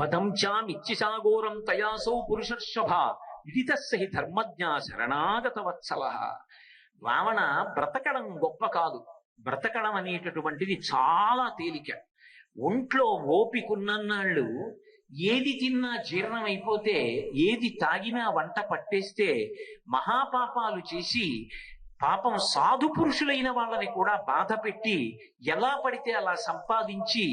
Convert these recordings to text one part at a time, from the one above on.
వదంచామిచ్చిసాగోరం తయాసౌ పురుషర్షభ విదితస్సహి ధర్మజ్ఞ శరణాగత వత్సల రావణ బ్రతకడం గొప్ప కాదు. బ్రతకడం అనేటటువంటిది చాలా తేలిక. ఒంట్లో ఓపికున్నన్నాళ్ళు ఏది తిన్నా జీర్ణం అయిపోతే ఏది తాగినా వంట పట్టేస్తే మహాపాపాలు చేసి పాపం సాధు పురుషులైన వాళ్ళని కూడా బాధ పెట్టి ఎలా పడితే అలా సంపాదించి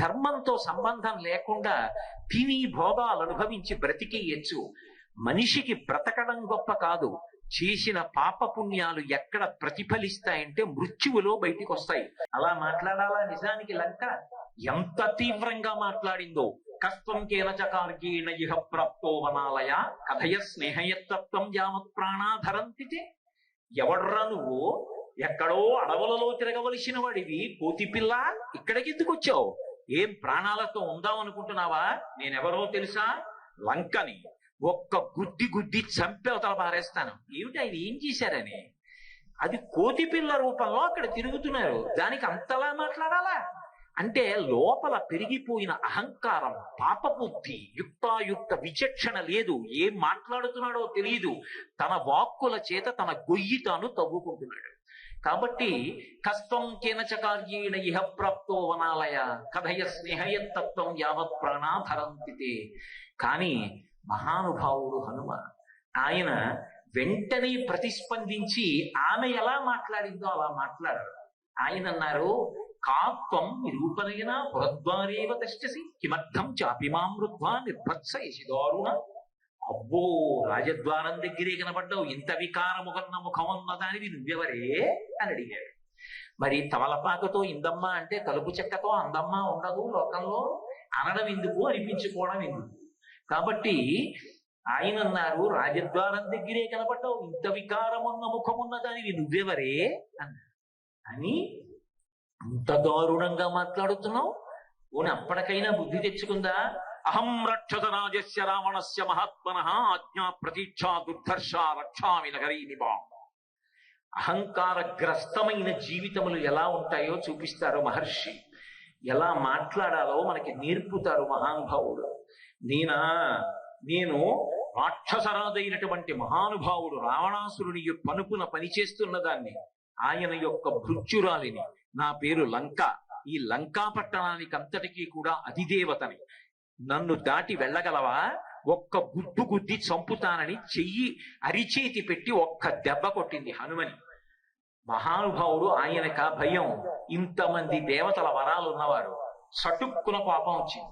ధర్మంతో సంబంధం లేకుండా తిని భోగాలు అనుభవించి బ్రతికేయచ్చు మనిషికి బ్రతకడం గొప్ప కాదు. చేసిన పాప పుణ్యాలు ఎక్కడ ప్రతిఫలిస్తాయంటే మృత్యువులో బయటికి వస్తాయి అలా మాట్లాడాలా నిజానికి లంక? ఎంత తీవ్రంగా మాట్లాడిందో. కష్టం కేనచకార్గీణ ఇహ ప్రాప్తో వనాలయ కథయ స్నేహయత్తత్వం యామత్ ప్రాణాధరంతితే ఎవడ్రా నువ్వు? ఎక్కడో అడవులలో తిరగవలసిన వాడివి. కోతి పిల్ల ఇక్కడికి ఎందుకు వచ్చావు ఏం ప్రాణాలతో ఉందాం అనుకుంటున్నావా నేనెవరో తెలుసా? లంకని ఒక్క గుద్ది గుద్ది చంపేవతల పారేస్తాను. ఏమిటి ఆయన? ఏం చేశారని? అది కోతి పిల్ల రూపంలో అక్కడ తిరుగుతున్నారు. దానికి అంతలా మాట్లాడాలా? అంటే లోపల పెరిగిపోయిన అహంకారం పాపబుద్ధి యుక్తాయుక్త విచక్షణ లేదు. ఏం మాట్లాడుతున్నాడో తెలియదు తన వాక్కుల చేత తన గొయ్యి తాను తవ్వుకుంటున్నాడు. కాబట్టి కష్టం కేనచ కార్యేణ ఇహ ప్రాప్తో వనాలయ. కథయ స్నేహయత్తత్వం యావత్ ప్రాణాధరంతితే. కానీ మహానుభావుడు హనుమ ఆయన వెంటనే ప్రతిస్పందించి ఆమె ఎలా మాట్లాడిందో అలా మాట్లాడారు ఆయన అన్నారు కాత్వం నిరూపణైన పురద్వారేవ దశ్యసి కిమర్థం చాపిమామృద్వా నిర్భత్స యశిదారుణ దారుణ అబ్బో రాజద్వారం దగ్గరే కనబడ్డావు ఇంత వికారముగన్న ముఖం ఉన్న దానివి నువ్వెవరే? అని అడిగాడు. మరి తమలపాకతో ఇందమ్మ అంటే కలుపు చెక్కతో అందమ్మ ఉండదు లోకంలో. అనడం ఎందుకు? అనిపించుకోవడం ఎందుకు? కాబట్టి ఆయన అన్నారు రాజద్వారం దగ్గరే కనబడ్డావు ఇంత వికారమున్న ముఖమున్న దానివి నువ్వెవరే? అన్నారు అని అంత దారుణంగా మాట్లాడుతున్నావు? పోనీ అప్పటికైనా బుద్ధి తెచ్చుకుందా? అహం రక్షత రాజస్య రావణస్య మహాత్మన ఆజ్ఞా ప్రతీక్షా దుర్ధర్ష రక్షామి నగరీ నిబా అహంకారగ్రస్తమైన జీవితములు ఎలా ఉంటాయో చూపిస్తారు మహర్షి. ఎలా మాట్లాడాలో మనకి నేర్పుతారు మహానుభావుడు. నేనా నేను రాక్షసరాదైనటువంటి మహానుభావుడు రావణాసురుని యొక్క పనుపున పనిచేస్తున్న దాన్ని ఆయన యొక్క భృత్యురాలిని నా పేరు లంక. ఈ లంకా పట్టణానికి అంతటికీ కూడా అధిదేవతని. నన్ను దాటి వెళ్ళగలవా? ఒక్క గుద్దు గుద్ది చంపుతానని చెయ్యి అరిచేతి పెట్టి ఒక్క దెబ్బ కొట్టింది హనుమని. మహానుభావుడు ఆయనక భయం. ఇంతమంది దేవతల వరాలు ఉన్నవారు. చటుక్కున కోపం వచ్చింది.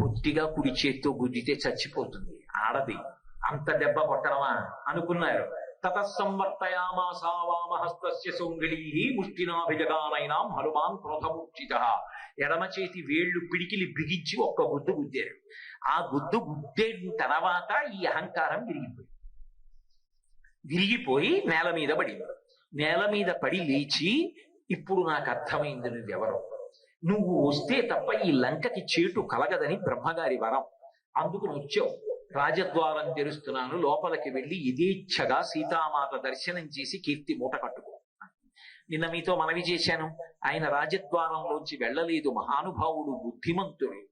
బుద్ధిగా కుడి చేత్తో గుద్దితే చచ్చిపోతుంది. ఆడది అంత దెబ్బ కొట్టడమా? అనుకున్నారు. తతస్సంవర్తయామాసా వామహస్తస్య సౌంగిళీ ముష్టినాభిజగానైనాం హనుమాన్ క్రోధమూర్చిత ఎడమ చేతి వేళ్ళు పిడికిలి బిగించి ఒక్క గుద్దు గుద్దారు. ఆ గుద్దు గుద్దేసిన తర్వాత ఈ అహంకారం విరిగిపోయింది. విరిగిపోయి నేల మీద పడింది. నేల మీద పడి లేచి ఇప్పుడు నాకు అర్థమైంది నువ్వెవరు. నువ్వు వస్తే తప్ప ఈ లంకకి చేటు కలగదని బ్రహ్మగారి వరం. అందుకు వచ్చావు. రాజద్వారం తెరుస్తున్నాను లోపలికి వెళ్ళి యథేచ్ఛగా సీతామాత దర్శనం చేసి కీర్తి మూట కట్టుకో. నిన్న మీతో మనవి చేశాను. ఆయన రాజద్వారంలోంచి వెళ్ళలేదు. మహానుభావుడు బుద్ధిమంతుడు.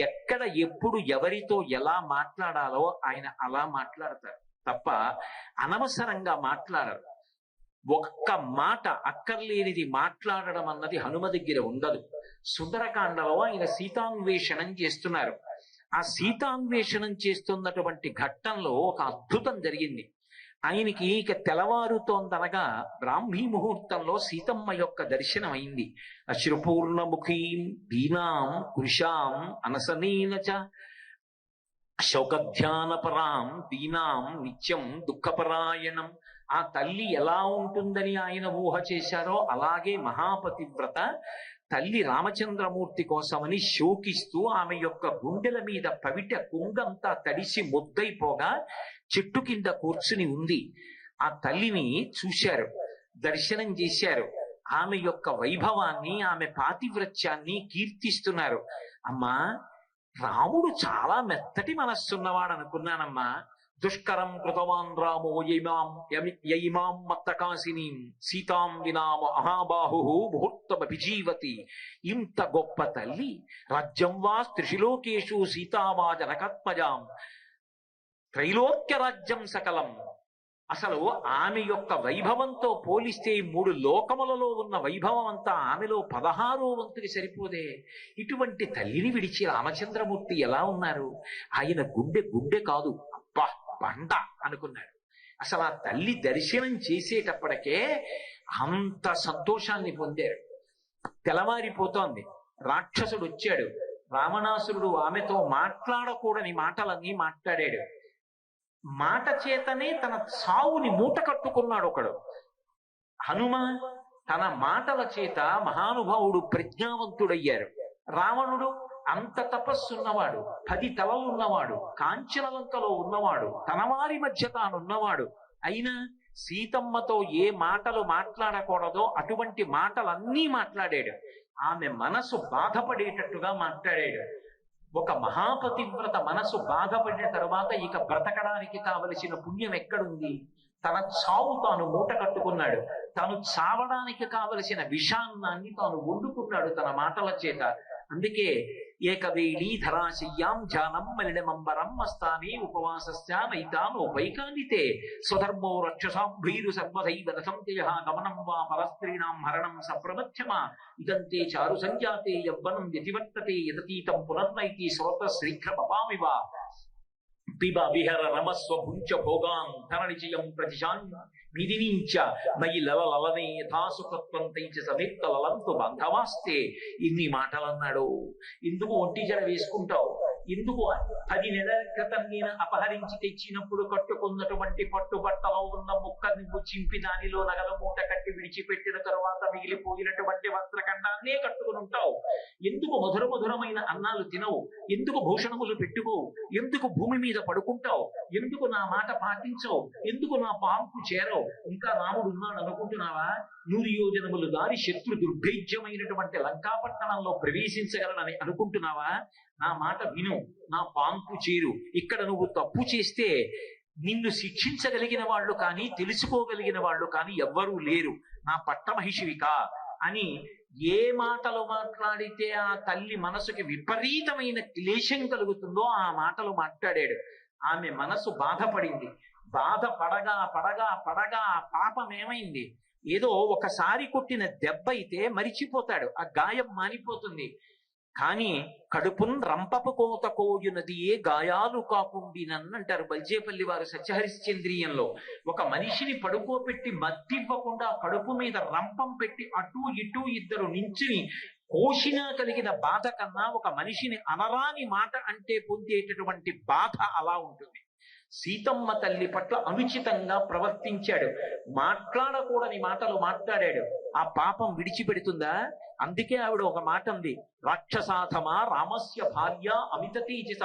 ఎక్కడ ఎప్పుడు ఎవరితో ఎలా మాట్లాడాలో ఆయన అలా మాట్లాడతారు. తప్ప అనవసరంగా మాట్లాడరు. ఒక్క మాట అక్కర్లేనిది మాట్లాడడం అన్నది హనుమ దగ్గర ఉండదు. సుందరకాండలో ఆయన సీతాన్వేషణం చేస్తున్నారు. ఆ సీతాన్వేషణం చేస్తున్నటువంటి ఘట్టంలో ఒక అద్భుతం జరిగింది. ఆయనకి ఇక తెల్లవారుతోందనగా బ్రాహ్మీ ముహూర్తంలో సీతమ్మ యొక్క దర్శనం అయింది అశ్రుపూర్ణముఖీం దీనాం కృషాం అనసనీన చ శోకధ్యానపరాం దీనాం నిత్యం దుఃఖపరాయణం. ఆ తల్లి ఎలా ఉంటుందని ఆయన ఊహ చేశారో అలాగే మహాపతివ్రత తల్లి రామచంద్రమూర్తి కోసమని శోకిస్తూ ఆమె యొక్క గుండెల మీద పవిట కుంగంతా తడిసి ముద్దైపోగా చెట్టు కింద కూర్చుని ఉంది. ఆ తల్లిని చూశారు దర్శనం చేశారు. ఆమె యొక్క వైభవాన్ని ఆమె పాతివ్రత్యాన్ని కీర్తిస్తున్నారు. అమ్మా రాముడు చాలా మెత్తటి మనస్సున్నవాడు అనుకున్నానమ్మా దుష్కరం కృతవాన్ రామో యైమాం యమి- యైమాం మత్తకాసినీం సీతాం వినామ మహాబాహు ముహూర్తమభిజీవతి ఇంత గొప్ప తల్లి రాజ్యం వా త్రిశిలోకేషు సీతావా జనకత్మజాం త్రైలోక్య రాజ్యం సకలం అసలు ఆమె యొక్క వైభవంతో పోలిస్తే మూడు లోకములలో ఉన్న వైభవం అంతా ఆమెలో పదహారో వంతుకి సరిపోదే. ఇటువంటి తల్లిని విడిచి రామచంద్రమూర్తి ఎలా ఉన్నారు? ఆయన గుండె గుండె కాదు. బండ అనుకున్నాడు అసలు ఆ తల్లి దర్శనం చేసేటప్పటికే అంత సంతోషాన్ని పొందారు. తెలవారిపోతోంది రాక్షసుడు వచ్చాడు. రావణాసురుడు ఆమెతో మాట్లాడకూడని మాటలన్నీ మాట్లాడాడు. మాట చేతనే తన సావుని మూట కట్టుకున్నాడు ఒకడు. హనుమ తన మాటల చేత మహానుభావుడు ప్రజ్ఞావంతుడయ్యారు. రావణుడు అంత తపస్సున్నవాడు పది తలలున్నవాడు కాంచనలంకలో ఉన్నవాడు తనవారి మధ్య తానున్నవాడు అయినా సీతమ్మతో ఏ మాటలు మాట్లాడకూడదో అటువంటి మాటలన్నీ మాట్లాడాడు. ఆమె మనసు బాధపడేటట్టుగా మాట్లాడాడు. ఒక మహాపతివ్రత మనసు బాధపడిన తరువాత ఇక బ్రతకడానికి కావలసిన పుణ్యం ఎక్కడుంది? తన చావు తాను మూట కట్టుకున్నాడు. తాను చావడానికి కావలసిన విషాన్నాన్ని తాను వండుకున్నాడు తన మాటల చేత. అందుకే ఏకవేళీ ధరాశయ్యాం జానం మలినమంబరం మస్తాని ఉపవాసస్య నైతానోపైకానితే స్వధర్మో రక్షసాం భీరు సర్వదైవ రసంత్యయ గమనం వా పరస్త్రీణాం హరణం సప్రమథ్యమా ఇదంతే చారు సంజాతే యవ్వనం వ్యతివర్తతే యతతీతం పునర్నైతి శ్రోత శీఘ్రమపామివ పిబ విహర రమస్వ భుంచ భోగాన్ ధననిచయం ప్రతిశాన్య నిధినించ మయి లలలనే యథాసుఖత్వం తెంచ సమేత్త లలంతు బంధవాస్తే. ఇన్ని మాటలన్నాడు. ఎందుకు ఒంటి జడ వేసుకుంటావు? ఎందుకు పది నెలల క్రితం నేను అపహరించి తెచ్చినప్పుడు కట్టుకున్నటువంటి పట్టుబట్టలో ఉన్న ముక్క నువ్వు చింపి దానిలో నగల మూట కట్టి విడిచిపెట్టిన తరువాత మిగిలిపోయినటువంటి వస్త్రఖండాన్నే కట్టుకుని ఉంటావు ఎందుకు మధుర మధురమైన అన్నాలు తినవు? ఎందుకు భూషణములు పెట్టుకోవు? ఎందుకు భూమి మీద పడుకుంటావు? ఎందుకు నా మాట పాటించవు? ఎందుకు నా పాంపు చేరవు? ఇంకా రాముడు ఉన్నాడు అనుకుంటున్నావా? నూరు యోజనములు దారి శత్రు దుర్భేద్యమైనటువంటి లంకాపట్టణంలో ప్రవేశించగలనని అనుకుంటున్నావా? నా మాట విను నా పాంపు చేరు. ఇక్కడ నువ్వు తప్పు చేస్తే నిన్ను శిక్షించగలిగిన వాళ్ళు కానీ తెలుసుకోగలిగిన వాళ్ళు కానీ ఎవ్వరూ లేరు. నా పట్టమహిషివిక అని ఏ మాటలు మాట్లాడితే ఆ తల్లి మనసుకి విపరీతమైన క్లేశం కలుగుతుందో ఆ మాటలు మాట్లాడాడు. ఆమె మనసు బాధపడింది. బాధ పడగా పడగా పడగా పాపం ఏమైంది? ఏదో ఒకసారి కొట్టిన దెబ్బ అయితే మరిచిపోతాడు. ఆ గాయం మానిపోతుంది కానీ కడుపున్ రంపపు కోత కోయునది ఏ గాయాలు కాకుండినన్ అంటారు బల్జేపల్లి వారు సత్యహరిశ్చంద్రియంలో. ఒక మనిషిని పడుకోబెట్టి మత్తివ్వకుండా కడుపు మీద రంపం పెట్టి అటు ఇటు ఇద్దరు నించుని కోసినా కలిగిన బాధ కన్నా ఒక మనిషిని అనరాని మాట అంటే పొందేటటువంటి బాధ అలా ఉంటుంది. సీతమ్మ తల్లి పట్ల అనుచితంగా ప్రవర్తించాడు. మాట్లాడకూడని మాటలు మాట్లాడాడు. ఆ పాపం విడిచిపెడుతుందా? అందుకే ఆవిడ ఒక మాట ఉంది రాక్షసాథమా రామస్య భార్య అమిత తేజస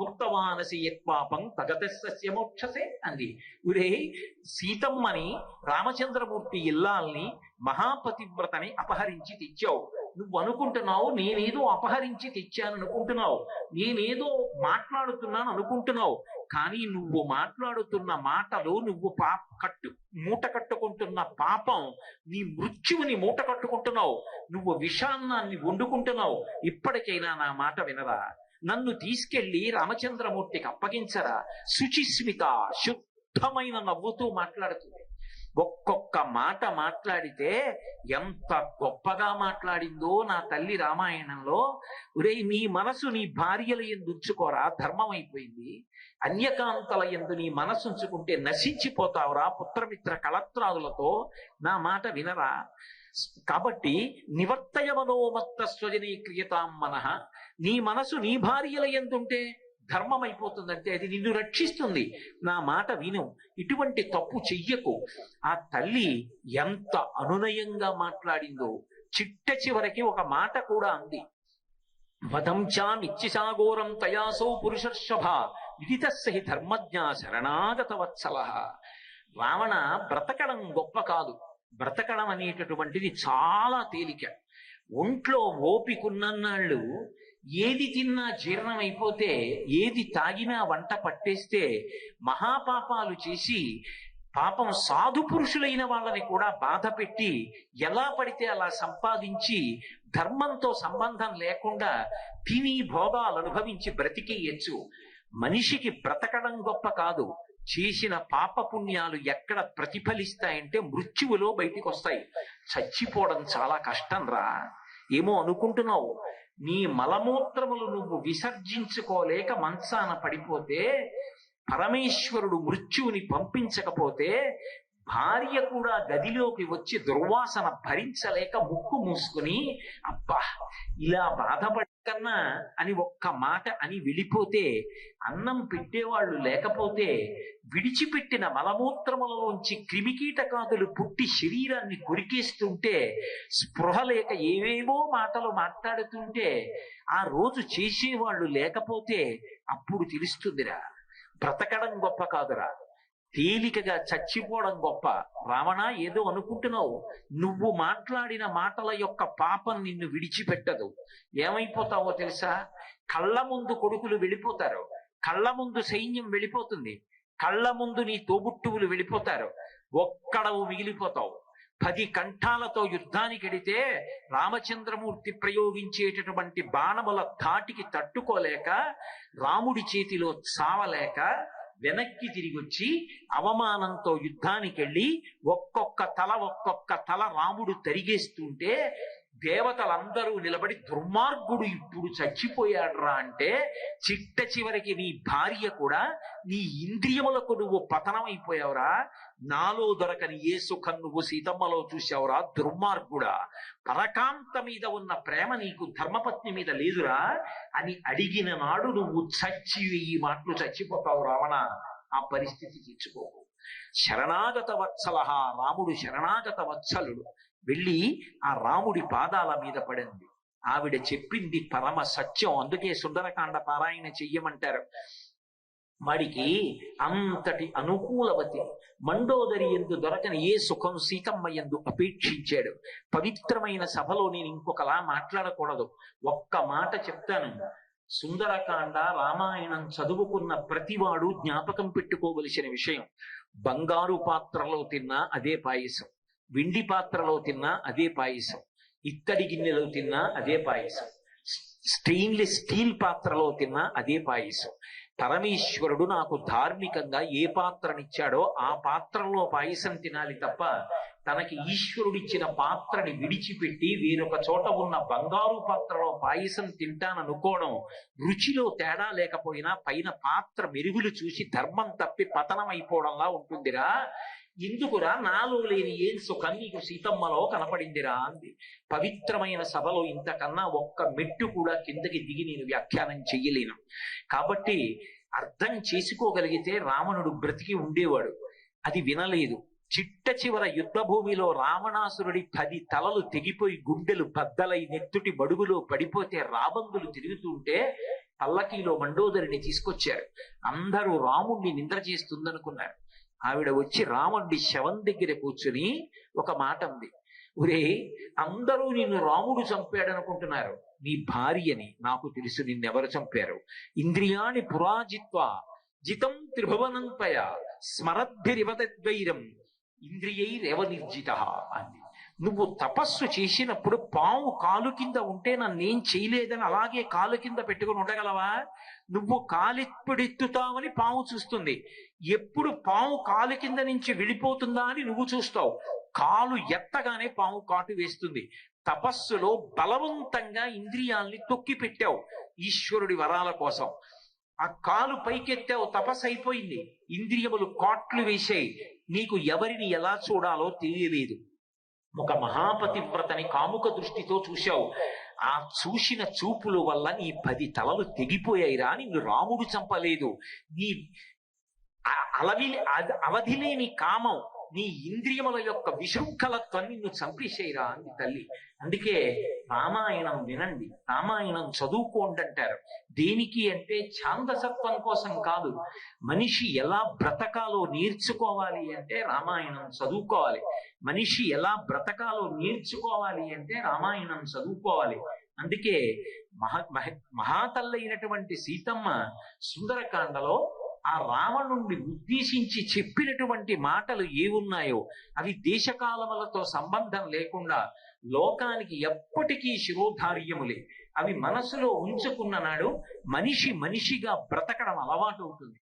ఉక్తవానసి యత్పాపం తగతస్య మోక్షసే అంది. ఉరే సీతమ్మని రామచంద్రమూర్తి ఇల్లాల్ని మహాపతివ్రతని అపహరించి తెచ్చావు. నువ్వు అనుకుంటున్నావు నేనేదో అపహరించి తెచ్చాను అనుకుంటున్నావు నేనేదో మాట్లాడుతున్నాను అనుకుంటున్నావు కానీ నువ్వు మాట్లాడుతున్న మాటలు నువ్వు పా కట్టు మూట కట్టుకుంటున్న పాపం నీ మృత్యువుని మూట కట్టుకుంటున్నావు నువ్వు విషాన్నాన్ని వండుకుంటున్నావు ఇప్పటికైనా నా మాట వినరా? నన్ను తీసుకెళ్ళి రామచంద్రమూర్తికి అప్పగించరా? శుచిస్మిత శుద్ధమైన నవ్వుతూ మాట్లాడుతుంది. ఒక్కొక్క మాట మాట్లాడితే ఎంత గొప్పగా మాట్లాడిందో నా తల్లి రామాయణంలో ఒరే నీ మనసు నీ భార్యల ఎందు ఉంచుకోరా ధర్మం అయిపోయింది అన్యకాంతల ఎందు నీ మనసు ఉంచుకుంటే నశించిపోతావురా పుత్రమిత్ర కళత్రాదులతో నా మాట వినరా? కాబట్టి నివర్తయ మనోమత్త స్వజనీక్రియతాం మనహ నీ మనసు నీ భార్యల ఎందుంటే ధర్మం అయిపోతుందంటే అది నిన్ను రక్షిస్తుంది. నా మాట విను. ఇటువంటి తప్పు చెయ్యకు. ఆ తల్లి ఎంత అనునయంగా మాట్లాడిందో. చిట్ట చివరికి ఒక మాట కూడా అంది. వదంచామిచ్చిసాగోరం తయాసో పురుషర్షభ విదితస్సహి ధర్మజ్ఞ శరణాగత వత్సల. రావణ బ్రతకడం గొప్ప కాదు. బ్రతకడం అనేటటువంటిది చాలా తేలిక. ఒంట్లో ఓపికున్నన్నాళ్ళు ఏది తిన్నా జీర్ణం అయిపోతే ఏది తాగినా వంట పట్టేస్తే మహాపాపాలు చేసి పాపం సాధు పురుషులైన వాళ్ళని కూడా బాధ పెట్టి ఎలా పడితే అలా సంపాదించి ధర్మంతో సంబంధం లేకుండా తిని భోగాలు అనుభవించి బ్రతికేయచ్చు. మనిషికి బ్రతకడం గొప్ప కాదు. చేసిన పాప పుణ్యాలు ఎక్కడ ప్రతిఫలిస్తాయంటే మృత్యువులో బయటికి వస్తాయి చచ్చిపోవడం చాలా కష్టం రా ఏమో అనుకుంటున్నావు. నీ మలమూత్రములు నువ్వు విసర్జించుకోలేక మంచాన పడిపోతే పరమేశ్వరుడు మృత్యువుని పంపించకపోతే భార్య కూడా గదిలోకి వచ్చి దుర్వాసన భరించలేక ముక్కు మూసుకుని అబ్బా ఇలా బాధపడి కన్నా అని ఒక్క మాట అని వెళ్ళిపోతే అన్నం పెట్టేవాళ్ళు లేకపోతే విడిచిపెట్టిన మలమూత్రములలోంచి క్రిమికీటకాదులు పుట్టి శరీరాన్ని కొరికేస్తుంటే స్పృహ లేక ఏవేవో మాటలు మాట్లాడుతుంటే ఆ రోజు చేసేవాళ్ళు లేకపోతే అప్పుడు తెలుస్తుందిరా బ్రతకడం గొప్ప కాదురా. తేలికగా చచ్చిపోవడం గొప్ప. రావణ ఏదో అనుకుంటున్నావు? నువ్వు మాట్లాడిన మాటల యొక్క పాపం నిన్ను విడిచిపెట్టదు. ఏమైపోతావో తెలుసా? కళ్ళ ముందు కొడుకులు వెళ్ళిపోతారు. కళ్ళ ముందు సైన్యం వెళ్ళిపోతుంది. కళ్ళ ముందు నీ తోబుట్టువులు వెళ్ళిపోతారు. ఒక్కడవు మిగిలిపోతావు. పది కంఠాలతో యుద్ధానికి ఎడితే రామచంద్రమూర్తి ప్రయోగించేటటువంటి బాణముల ధాటికి తట్టుకోలేక రాముడి చేతిలో చావలేక వెనక్కి తిరిగి వచ్చి అవమానంతో యుద్ధానికి వెళ్ళి ఒక్కొక్క తల ఒక్కొక్క తల రాముడు తరిగేస్తుంటే దేవతలందరూ నిలబడి దుర్మార్గుడు ఇప్పుడు చచ్చిపోయాడురా అంటే చిట్ట చివరికి నీ భార్య కూడా నీ ఇంద్రియములకు నువ్వు పతనమైపోయావురా. నాలో దొరకని ఏ సుఖం నువ్వు సీతమ్మలో చూసావురా దుర్మార్గుడా. పరకాంత మీద ఉన్న ప్రేమ నీకు ధర్మపత్ని మీద లేదురా అని అడిగిన నాడు నువ్వు చచ్చి ఈ మాటలు చచ్చిపోతావు రావణ. ఆ పరిస్థితి తెచ్చుకోకు శరణాగత వత్సల రాముడు శరణాగత వత్సలుడు. వెళ్ళి ఆ రాముడి పాదాల మీద పడింది. ఆవిడ చెప్పింది పరమ సత్యం. అందుకే సుందరకాండ పారాయణ చెయ్యమంటారు. వాడికి అంతటి అనుకూలవతి. మండోదరి ఎందు దొరకని ఏ సుఖం సీతమ్మ ఎందు అపేక్షించాడు. పవిత్రమైన సభలో నేను ఇంకొకలా మాట్లాడకూడదు. ఒక్క మాట చెప్తాను. సుందరకాండ రామాయణం చదువుకున్న ప్రతివాడు జ్ఞాపకం పెట్టుకోవలసిన విషయం. బంగారు పాత్రలో తిన్నా అదే పాయసం. వెండి పాత్రలో తిన్నా అదే పాయసం. ఇత్తడి గిన్నెలో తిన్నా అదే పాయసం. స్టెయిన్లెస్ స్టీల్ పాత్రలో తిన్నా అదే పాయసం. పరమేశ్వరుడు నాకు ధార్మికంగా ఏ పాత్రనిచ్చాడో ఆ పాత్రలో పాయసం తినాలి తప్ప తనకి ఈశ్వరుడిచ్చిన పాత్రని విడిచిపెట్టి వేరొక చోట ఉన్న బంగారు పాత్రలో పాయసం తింటాననుకోవడం రుచిలో తేడా లేకపోయినా పైన పాత్ర మెరుగులు చూసి ధర్మం తప్పి పతనం అయిపోవడంలా ఉంటుందిరా. ఎందుకురా నాలో లేని ఏం సుఖం నీకు సీతమ్మలో కనపడిందిరా అంది. పవిత్రమైన సభలో ఇంతకన్నా ఒక్క మెట్టు కూడా కిందకి దిగి నేను వ్యాఖ్యానం చెయ్యలేను. కాబట్టి అర్థం చేసుకోగలిగితే రావణుడు బ్రతికి ఉండేవాడు. అది వినలేదు. చిట్ట చివర యుద్ధభూమిలో రావణాసురుడి పది తలలు తెగిపోయి గుండెలు బద్దలై నెత్తుటి బడుగులో పడిపోతే రాబందులు తిరుగుతుంటే పల్లకీలో మండోదరిని తీసుకొచ్చారు. అందరూ రాముణ్ణి నిద్ర చేస్తుందనుకున్నారు. ఆవిడ వచ్చి రాముడి శవం దగ్గర కూర్చుని ఒక మాట ఉంది ఒరే అందరూ నిన్ను రాముడు చంపాడనుకుంటున్నారు. నీ భార్యని నాకు తెలుసు నిన్నెవరు చంపారు? ఇంద్రియాణి పురాజిత్వ జితం త్రిభువనంపయ స్మరద్భిరివతద్వైరం ఇంద్రియైరేవ నిర్జిత అంది. నువ్వు తపస్సు చేసినప్పుడు పాము కాలు కింద ఉంటే నన్నేం చేయలేదని అలాగే కాలు కింద పెట్టుకుని ఉండగలవా? నువ్వు కాలెప్పుడెత్తుతావని పాము చూస్తుంది. ఎప్పుడు పాము కాలు కింద నుంచి విడిపోతుందా అని నువ్వు చూస్తావు. కాలు ఎత్తగానే పాము కాటు వేస్తుంది. తపస్సులో బలవంతంగా ఇంద్రియాల్ని తొక్కి పెట్టావు ఈశ్వరుడి వరాల కోసం. ఆ కాలు పైకెత్తావు తపస్సు అయిపోయింది. ఇంద్రియములు కాట్లు వేసాయి నీకు ఎవరిని ఎలా చూడాలో తెలియలేదు. ఒక మహాపతివ్రతని కాముక దృష్టితో చూశావు. ఆ చూసిన చూపుల వల్ల నీ పది తలలు తెగిపోయాయిరా నిన్ను రాముడు చంపలేదు. నీ అలవి అద- అవధి లేని కామం నీ ఇంద్రియముల యొక్క విశృంఖలత్వం నిన్ను చంపేసేయరా అంది తల్లి. అందుకే రామాయణం వినండి. రామాయణం చదువుకోండి అంటారు. దేనికి అంటే ఛాందసత్వం కోసం కాదు. మనిషి ఎలా బ్రతకాలో నేర్చుకోవాలి అంటే రామాయణం చదువుకోవాలి. మనిషి ఎలా బ్రతకాలో నేర్చుకోవాలి అంటే రామాయణం చదువుకోవాలి. అందుకే మహా మహా మహాతల్లైనటువంటి సీతమ్మ సుందరకాండలో ఆ రావణుణ్ణి ఉద్దేశించి చెప్పినటువంటి మాటలు ఏవున్నాయో అవి దేశకాలములతో సంబంధం లేకుండా లోకానికి ఎప్పటికీ శిరోధార్యములే అవి మనసులో ఉంచుకున్న నాడు మనిషి మనిషిగా బ్రతకడం అలవాటు అవుతుంది